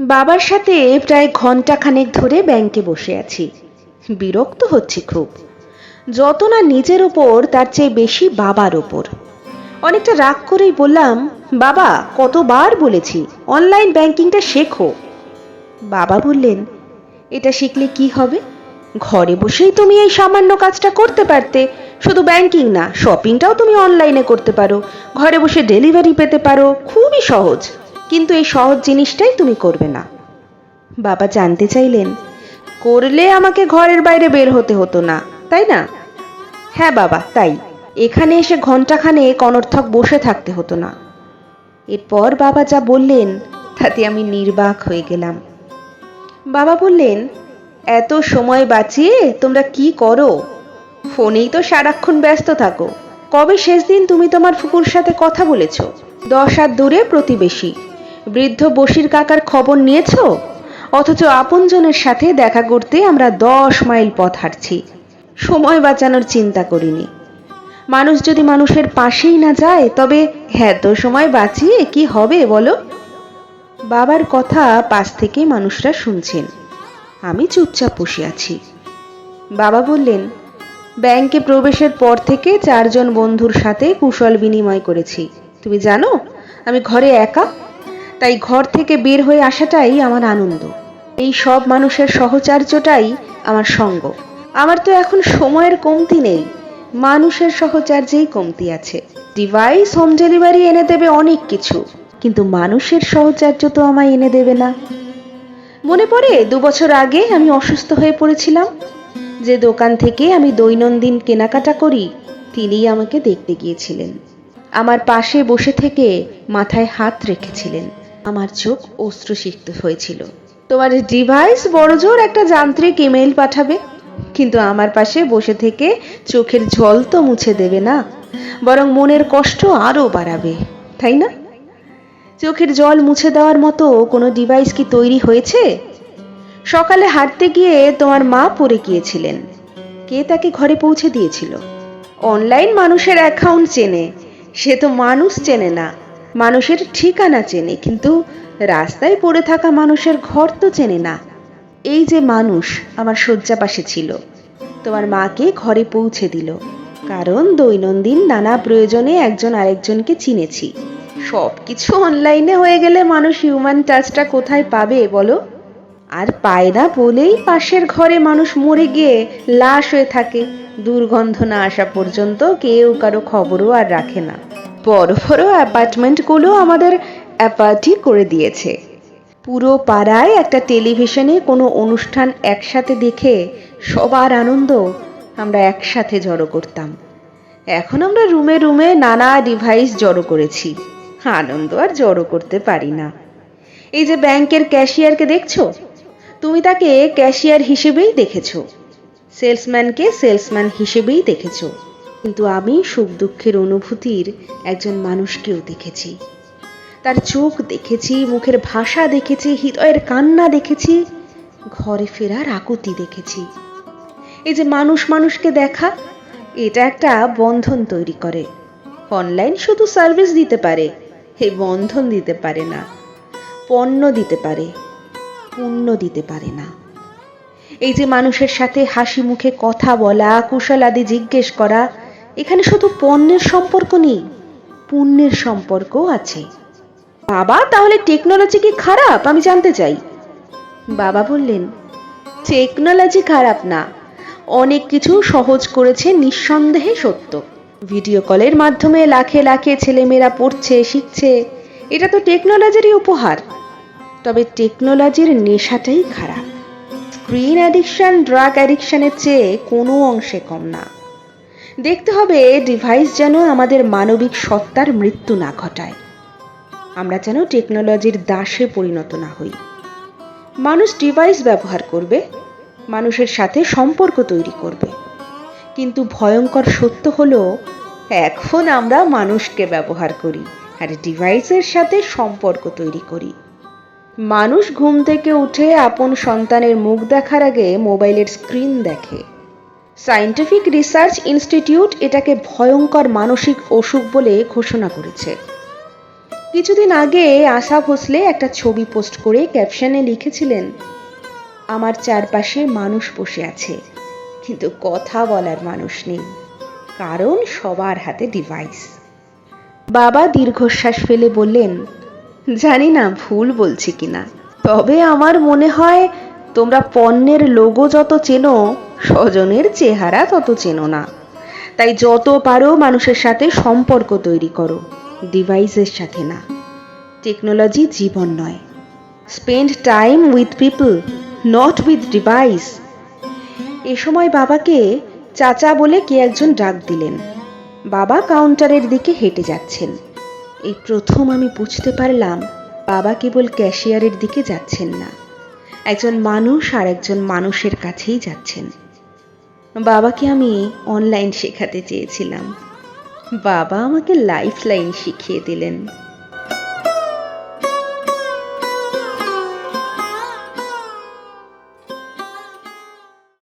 বাবার সাথে প্রায় ঘন্টাখানেক ধরে ব্যাংকে বসে আছি। বিরক্ত হচ্ছি খুব। যত না নিজের ওপর তার চেয়ে বেশি বাবার ওপর অনেকটা রাগ করেই বললাম, বাবা, কতবার বলেছি, অনলাইন ব্যাংকিংটা শেখো। বাবা বললেন, এটা শিখলে কি হবে? ঘরে বসেই তুমি এই সামান্য কাজটা করতে পারতে। শুধু ব্যাংকিং না, শপিংটাও তুমি অনলাইনে করতে পারো। ঘরে বসে ডেলিভারি পেতে পারো। খুবই সহজ। কিন্তু এই সহজ জিনিসটাই তুমি করবে না। বাবা জানতে চাইলেন, করলে আমাকে ঘরের বাইরে বের হতে হতো না, তাই না? হ্যাঁ বাবা, তাই। এখানে এসে ঘন্টাখানেক অনর্থক বসে থাকতে হতো না। এরপর বাবা যা বললেন, তাতে আমি নির্বাক হয়ে গেলাম। বাবা বললেন, এত সময় বাঁচিয়ে তোমরা কি করো? ফোনেই তো সারাক্ষণ ব্যস্ত থাকো। কবে শেষ দিন তুমি তোমার ফুকুর সাথে কথা বলেছ? দশ হাত দূরে প্রতিবেশী। বৃদ্ধ বসির কাকার খবর নিয়েছো? অথচ আপনজনের সাথে দেখা করতে আমরা দশ মাইল পথ হাঁটছি। সময় বাঁচানোর চিন্তা করিনি। মানুষ যদি মানুষের পাশেই না যায়, তবে এত সময় বাঁচিয়ে কি হবে বলো? বাবার কথা পাশ থেকে মানুষরা শুনছেন। আমি চুপচাপ বসে আছি। বাবা বললেন, ব্যাংকে প্রবেশের পর থেকে চারজন বন্ধুর সাথে কুশল বিনিময় করেছি। তুমি জানো, আমি ঘরে একা তাই ঘর থেকে বের হয়ে আসাটাই আমার আনন্দ। এই সব মানুষের সহচার্যটাই আমার সঙ্গ। আমার তো এখন সময়ের কমতি নেই। মানুষের সহচার্যেই কমতি আছে। ডিভাইস, হোম ডেলিভারি এনে দেবে অনেক কিছু। কিন্তু মানুষের সহচার্য তো আমায় এনে দেবে না। মনে পড়ে, দু বছর আগে আমি অসুস্থ হয়ে পড়েছিলাম। যে দোকান থেকে আমি দৈনন্দিন কেনাকাটা করি, তিনিই আমাকে দেখতে গিয়েছিলেন। আমার পাশে বসে থেকে মাথায় হাত রেখেছিলেন। আমার চোখ অশ্রুসিক্ত হয়েছিল। তোমার ডিভাইস, বড়জোর একটা যান্ত্রিক ইমেল পাঠাবে, কিন্তু আমার পাশে বসে থেকে চোখের জল তো মুছে দেবে না, বরং মনের কষ্ট আরও বাড়াবে, তাই না? চোখের জল মুছে দেওয়ার মতো কোনো ডিভাইস কি তৈরি হয়েছে? সকালে হাঁটতে গিয়ে তোমার মা পড়ে গিয়েছিলেন। কে তাকে ঘরে পৌঁছে দিয়েছিল? অনলাইন মানুষের অ্যাকাউন্ট চেনে, সে তো মানুষ চেনে না। মানুষের ঠিকানা চেনে, কিন্তু রাস্তায় পড়ে থাকা মানুষের ঘর তো চেনে না। এই যে মানুষ আমার শয্যা পাশে ছিল, তোমার মাকে ঘরে পৌঁছে দিল। কারণ দৈনন্দিন নানা প্রয়োজনে একজন আরেকজনকে চিনেছি। সব কিছু অনলাইনে হয়ে গেলে মানুষ হিউম্যান টাচটা কোথায় পাবে বলো? আর পায় না বলেই পাশের ঘরে মানুষ মরে গিয়ে লাশ হয়ে থাকে। দুর্গন্ধ না আসা পর্যন্ত কেউ কারও খবরও আর রাখে না। বড় বড় অ্যাপার্টমেন্টগুলো আমাদের অ্যাপার্টি করে দিয়েছে। পুরো পাড়ায় একটা টেলিভিশনে কোনো অনুষ্ঠান একসাথে দেখে সবার আনন্দ আমরা একসাথে জড়ো করতাম। এখন আমরা রুমে রুমে নানা ডিভাইস জড়ো করেছি। আনন্দ আর জড়ো করতে পারি না। এই যে ব্যাংকের ক্যাশিয়ারকে দেখছ? তুমি তাকে ক্যাশিয়ার হিসেবেই দেখেছ। সেলসম্যানকে সেলসম্যান হিসেবেই দেখেছ। কিন্তু আমি সুখ দুঃখের অনুভূতির একজন মানুষকেও দেখেছি। তার চোখ দেখেছি, মুখের ভাষা দেখেছি, হৃদয়ের কান্না দেখেছি, ঘরে ফেরার আকুতি দেখেছি। এই যে মানুষ মানুষকে দেখা, এটা একটা বন্ধন তৈরি করে। অনলাইন শুধু সার্ভিস দিতে পারে এই বন্ধন দিতে পারে না, পণ্য দিতে পারে, পুণ্য দিতে পারে না। এই যে মানুষের সাথে হাসি মুখে কথা বলা, কুশল আদি জিজ্ঞেস করা এখানে শুধু পণ্যের সম্পর্ক নেই, পুণ্যের সম্পর্ক আছে। বাবা, তাহলে টেকনোলজি কি খারাপ? আমি জানতে চাই। বাবা বললেন টেকনোলজি খারাপ না। অনেক কিছু সহজ করেছে নিঃসন্দেহে সত্য। ভিডিও কলের মাধ্যমে লাখে লাখে ছেলেমেয়েরা পড়ছে, শিখছে। এটা তো টেকনোলজিরই উপহার। তবে টেকনোলজির নেশাটাই খারাপ। স্ক্রিন অ্যাডিকশন ড্রাগ অ্যাডিকশনের চেয়ে কোনো অংশে কম না। দেখতে হবে ডিভাইস যেন আমাদের মানবিক সত্তার মৃত্যু না ঘটায়। আমরা যেন টেকনোলজির দাসে পরিণত না হই। মানুষ ডিভাইস ব্যবহার করবে, মানুষের সাথে সম্পর্ক তৈরি করবে। কিন্তু ভয়ঙ্কর সত্য হলো, এখন আমরা মানুষকে ব্যবহার করি আর ডিভাইসের সাথে সম্পর্ক তৈরি করি। মানুষ ঘুম থেকে উঠে আপন সন্তানের মুখ দেখার আগে মোবাইলের স্ক্রিন দেখে। সায়েন্টিফিক রিসার্চ ইনস্টিটিউট এটাকে ভয়ঙ্কর মানসিক অসুখ বলে ঘোষণা করেছে। কিছুদিন আগে আশা ভোসলে একটা ছবি পোস্ট করে ক্যাপশনে লিখেছিলেন, আমার চারপাশে মানুষ বসে আছে, কিন্তু কথা বলার মানুষ নেই, কারণ সবার হাতে ডিভাইস বাবা দীর্ঘশ্বাস ফেলে বললেন, জানি না, ভুল বলছি কিনা, তবে আমার মনে হয় তোমরা পণ্যের লোগো যত চেনো স্বজনের চেহারা তত চেনো না। তাই যত পারো মানুষের সাথে সম্পর্ক তৈরি করো, ডিভাইসের সাথে না। টেকনোলজি জীবন নয়। Spend time with people, not with device. এ সময় বাবাকে চাচা বলে কে একজন ডাক দিলেন। বাবা কাউন্টারের দিকে হেঁটে যাচ্ছেন। এই প্রথম আমি বুঝতে পারলাম, বাবা কেবল ক্যাশিয়ারের দিকে যাচ্ছেন না। একজন মানুষ আর একজন মানুষের কাছেই যাচ্ছেন। বাবাকে আমি অনলাইন শেখাতে চেয়েছিলাম। বাবা আমাকে লাইফ লাইন শিখিয়ে দিলেন।